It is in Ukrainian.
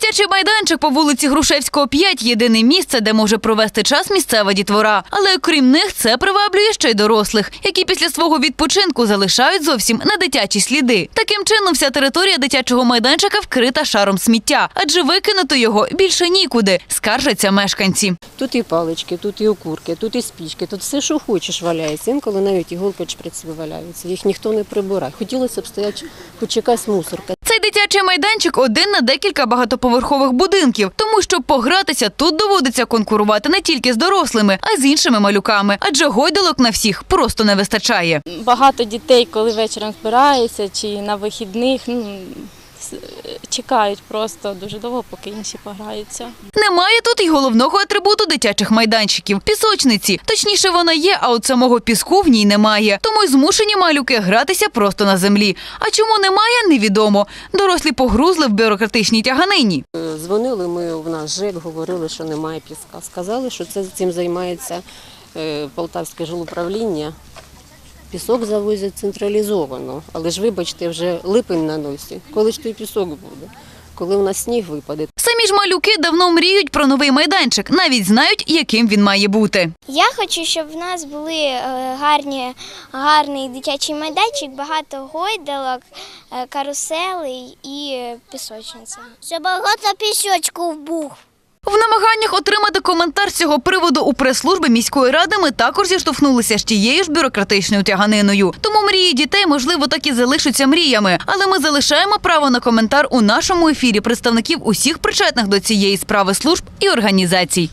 Дитячий майданчик по вулиці Грушевського 5 – єдине місце, де може провести час місцева дітвора. Але окрім них, це приваблює ще й дорослих, які після свого відпочинку залишають зовсім не дитячі сліди. Таким чином, вся територія дитячого майданчика вкрита шаром сміття, адже викинути його більше нікуди, скаржаться мешканці. Тут і палички, тут і окурки, тут і спічки, тут все, що хочеш, валяється. Інколи навіть іголки шприцеві валяються. Їх ніхто не прибирає. Хотілося б стояти хоч якась мусорка. Цей дитячий майданчик один на декілька багатоповерхових будинків, тому щоб погратися, тут доводиться конкурувати не тільки з дорослими, а й з іншими малюками, адже гойдалок на всіх просто не вистачає. Багато дітей, коли вечором збираються чи на вихідних, ну, чекають просто дуже довго, поки інші пограються. Немає тут й головного атрибуту дитячих майданчиків пісочниці. Точніше, вона є, а от самого піску в ній немає. Тому й змушені малюки гратися просто на землі. А чому немає, невідомо. Дорослі погрузли в бюрократичній тяганині. Е, Дзвонили ми в наш ЖЕК, говорили, що немає піска. Сказали, що це цим займається е, Полтавське жилуправління. Пісок завозять централізовано. Але ж вибачте, вже липень на носі. Коли ж той пісок буде? Коли в нас сніг випаде? Самі ж малюки давно мріють про новий майданчик, навіть знають, яким він має бути. Я хочу, щоб в нас були е, гарні, гарний дитячий майданчик, багато гойдалок, е, каруселей і пісочниця. Щоб багато пісочку був. В намаганнях отримати коментар з цього приводу у прес-служби міської ради ми також зіштовхнулися з тією ж бюрократичною тяганиною. Тому мрії дітей, можливо, так і залишаться мріями. Але ми залишаємо право на коментар у нашому ефірі представників усіх причетних до цієї справи служб і організацій.